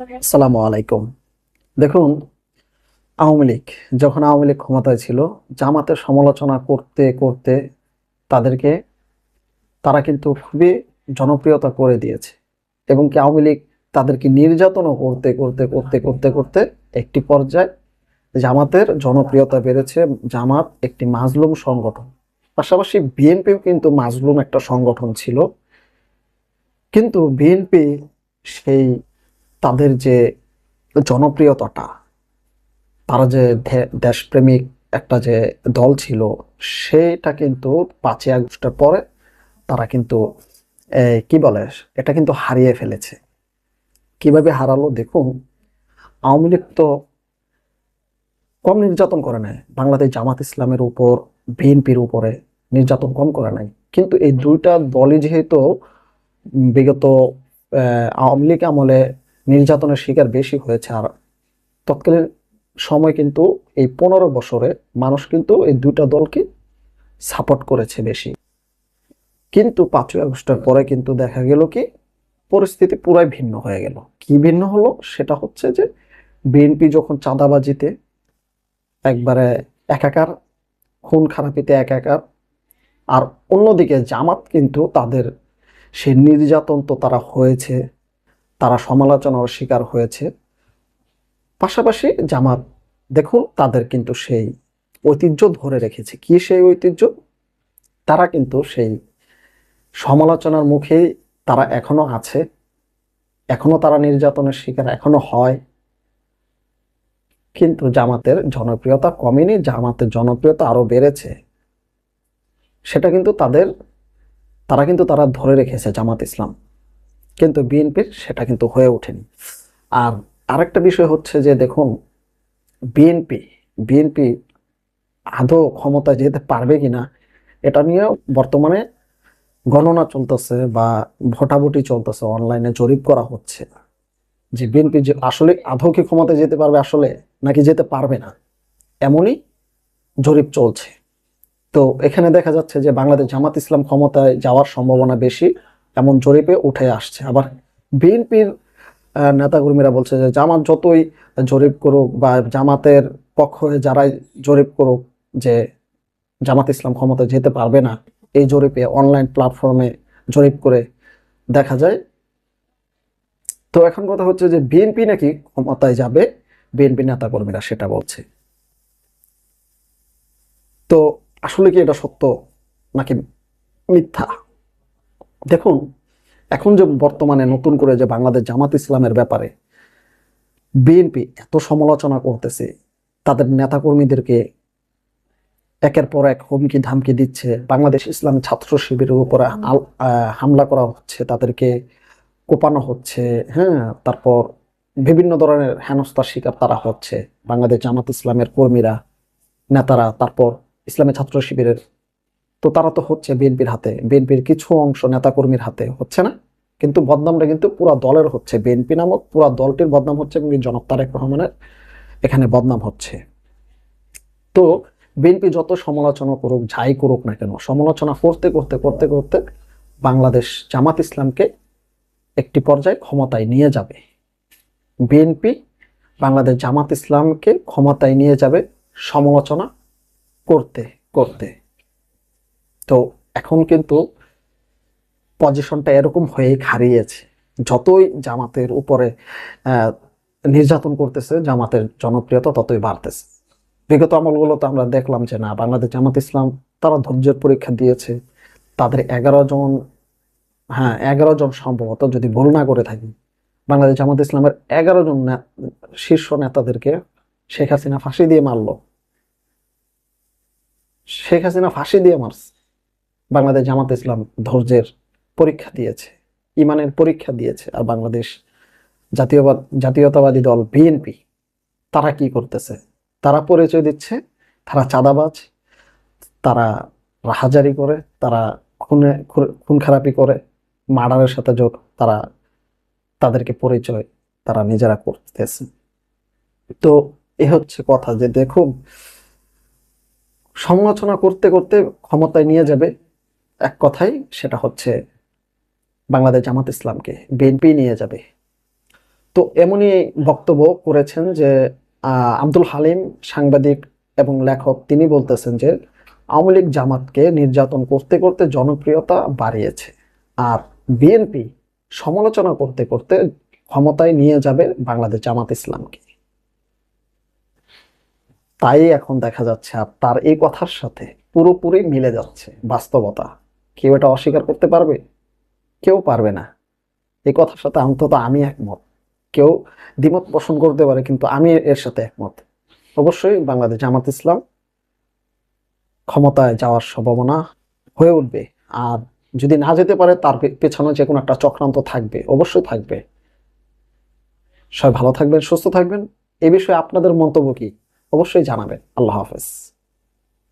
আসসালামু আলাইকুম। দেখুন, আওয়ামী লীগ যখন আওয়ামী লীগ ক্ষমতায় ছিল, জামাতের সমালোচনা করতে করতে তাদেরকে তারা কিন্তু খুবই জনপ্রিয়তা করে দিয়েছে এবং কি আওয়ামী লীগ তাদেরকে নির্যাতনও করতে করতে করতে করতে করতে একটি পর্যায়ে জামাতের জনপ্রিয়তা বেড়েছে। জামাত একটি মাজলুম সংগঠন। পাশাপাশি বিএনপিও কিন্তু মাজলুম একটা সংগঠন ছিল। কিন্তু বিএনপি সেই তাদের যে জনপ্রিয়তাটা, তারা যে দেশপ্রেমিক একটা যে দল ছিল, সেটা কিন্তু পাঁচই আগস্টের পরে তারা কিন্তু কি বলে, এটা কিন্তু হারিয়ে ফেলেছে। কীভাবে হারালো দেখুন, আওয়ামী লীগ তো কম নির্যাতন করে নাই বাংলাদেশ জামাত ইসলামের উপর, বিএনপির উপরে নির্যাতন কম করে নাই কিন্তু এই দুইটা দলই যেহেতু বিগত আওয়ামী লীগ আমলে নির্যাতনের শিকার বেশি হয়েছে আর। তৎকালীন সময় কিন্তু এই পনেরো বছরে মানুষ কিন্তু এই দুইটা দলকে সাপোর্ট করেছে বেশি। কিন্তু পাঁচই আগস্টের পরে কিন্তু দেখা গেল কি, পরিস্থিতি পুরাই ভিন্ন হয়ে গেল। কি ভিন্ন হলো? সেটা হচ্ছে যে বিএনপি যখন চাঁদাবাজিতে একবারে একাকার খুন খারাপিতে একাকার, আর অন্যদিকে জামাত কিন্তু তাদের সে নির্যাতন তো তারা হয়েছে। তারা সমালোচনার শিকার হয়েছে। পাশাপাশি জামাত, দেখুন তাদের কিন্তু সেই ঐতিহ্য ধরে রেখেছে। কি সেই ঐতিহ্য? তারা কিন্তু সেই সমালোচনার মুখেই তারা এখনও আছে। এখনও তারা নির্যাতনের শিকার, এখনও হয়। কিন্তু জামাতের জনপ্রিয়তা কমেনি, জামাতের জনপ্রিয়তা আরও বেড়েছে। সেটা কিন্তু তাদের, তারা কিন্তু তারা ধরে রেখেছে জামাত ইসলাম। কিন্তু বিএনপির সেটা কিন্তু হয়ে ওঠেনি। আর আরেকটা বিষয় হচ্ছে যে দেখুন, বিএনপি বিএনপি আদৌ ক্ষমতায় যেতে পারবে কিনা, এটা নিয়ে বর্তমানে গণনা চলতেছে বা ভোটাভুটি চলতেছে, অনলাইনে জরিপ করা হচ্ছে। যে বিএনপি যে আসলে আদৌ কি ক্ষমতায় যেতে পারবে আসলে, নাকি যেতে পারবে না, এমনই জরিপ চলছে। তো এখানে দেখা যাচ্ছে যে বাংলাদেশ জামাত ইসলাম ক্ষমতায় যাওয়ার সম্ভাবনা বেশি এমন জরিপে উঠে আসছে। আবার বিএনপির নেতাকর্মীরা বলছে যে জামাত যতই জরিপ করুক বা জামাতের পক্ষ হয়ে যারাই জরিপ করুক যে জামাত ইসলাম ক্ষমতায় যেতে পারবে না, এই জরিপে অনলাইন প্ল্যাটফর্মে জরিপ করে দেখা যায়। তো এখন কথা হচ্ছে যে বিএনপি নাকি ক্ষমতায় যাবে? বিএনপি নেতাকর্মীরা সেটা বলছে। তো আসলে কি এটা সত্য নাকি মিথ্যা? দেখুন এখন যে বর্তমানে নতুন করে যে বাংলাদেশ জামাত ইসলামের ব্যাপারে বিএনপি এত সমালোচনা করতেছে তাদের নেতাকর্মীদেরকে একের পর এক হুমকি ধামকি দিচ্ছে বাংলাদেশ ইসলাম ছাত্র শিবিরের উপরে হামলা করা হচ্ছে তাদেরকে কোপানো হচ্ছে হ্যাঁ তারপর বিভিন্ন ধরনের হেনস্থার শিকার তারা হচ্ছে বাংলাদেশ জামাত ইসলামের কর্মীরা নেতারা তারপর ইসলামী ছাত্র শিবিরের তো তারা তো হচ্ছে বিএনপির হাতে, বিএনপির কিছু অংশ নেতাকর্মীর হাতে, হচ্ছে না? কিন্তু বদনামটা কিন্তু পুরো দলের হচ্ছে, বিএনপি নামক পুরো দলটির বদনাম হচ্ছে এবং জনক তারেক রহমানের এখানে বদনাম হচ্ছে। তো বিএনপি যত সমালোচনা করুক, যাই করুক না কেন, সমালোচনা করতে করতে করতে করতে বাংলাদেশ জামাত ইসলামকে একটি পর্যায়ে ক্ষমতায় নিয়ে যাবে। বিএনপি বাংলাদেশ জামাত ইসলামকে ক্ষমতায় নিয়ে যাবে সমালোচনা করতে করতে। তো এখন কিন্তু পজিশনটা এরকম হয়ে হারিয়েছে। যতই জামাতের উপরে নির্যাতন করতেছে, জামাতের জনপ্রিয়তা ততই বাড়তেছে। বিগত আমলগুলো তো আমরা দেখলাম যে, না, বাংলাদেশ জামাত ইসলাম তারা ধৈর্যের পরীক্ষা দিয়েছে। তাদের এগারো জন হ্যাঁ এগারো জন সম্ভবত যদি ভুল না করে থাকি, বাংলাদেশ জামাত ইসলামের এগারো জন শীর্ষ নেতাদেরকে শেখ হাসিনা ফাঁসি দিয়ে মারলো। শেখ হাসিনা ফাঁসি দিয়ে মারছে। বাংলাদেশ জামাত ইসলাম ধৈর্যের পরীক্ষা দিয়েছে, ইমানের পরীক্ষা দিয়েছে, আর বাংলাদেশ জাতীয়বাদ, জাতীয়তাবাদী দল বিএনপি, তারা কি করতেছে? তারা পরিচয় দিচ্ছে, তারা চাঁদাবাজ, তারা রাহাজারি করে, তারা খুনে, খুন খারাপি করে, মার্ডারের সাথে যোগ তারা, তাদেরকে পরিচয় তারা নিজেরা করতেছে। তো এ হচ্ছে কথা যে দেখুন, সমালোচনা করতে করতে ক্ষমতায় নিয়ে যাবে এক কথাই সেটা হচ্ছে বাংলাদেশ জামাত ইসলামকে বিএনপি নিয়ে যাবে। তো এমনই বক্তব্য করেছেন যে আব্দুল হালিম সাংবাদিক এবং লেখক, তিনি বলতেছেন যে, আওয়ামী লীগ জামাতকে নির্যাতন করতে করতে জনপ্রিয়তা বাড়িয়েছে আর বিএনপি সমালোচনা করতে করতে ক্ষমতায় নিয়ে যাবে বাংলাদেশ জামাত ইসলামকে। তাই এখন দেখা যাচ্ছে আর তার এই কথার সাথে পুরোপুরি মিলে যাচ্ছে বাস্তবতা। কেউ এটা অস্বীকার করতে পারবে? কেউ পারবে না। এই কথার সাথে অন্তত আমি একমত। কেউ দ্বিমত পোষণ করতে পারে, কিন্তু আমি এর সাথে একমত। অবশ্যই বাংলাদেশ জামাত ইসলাম ক্ষমতায় যাওয়ার সম্ভাবনা হয়ে উঠবে। আর যদি না যেতে পারে, তার পেছনে যে কোনো একটা চক্রান্ত থাকবে, অবশ্যই থাকবে। সবাই ভালো থাকবেন, সুস্থ থাকবেন। এ বিষয়ে আপনাদের মন্তব্য কি? অবশ্যই জানাবেন। আল্লাহ হাফেজ।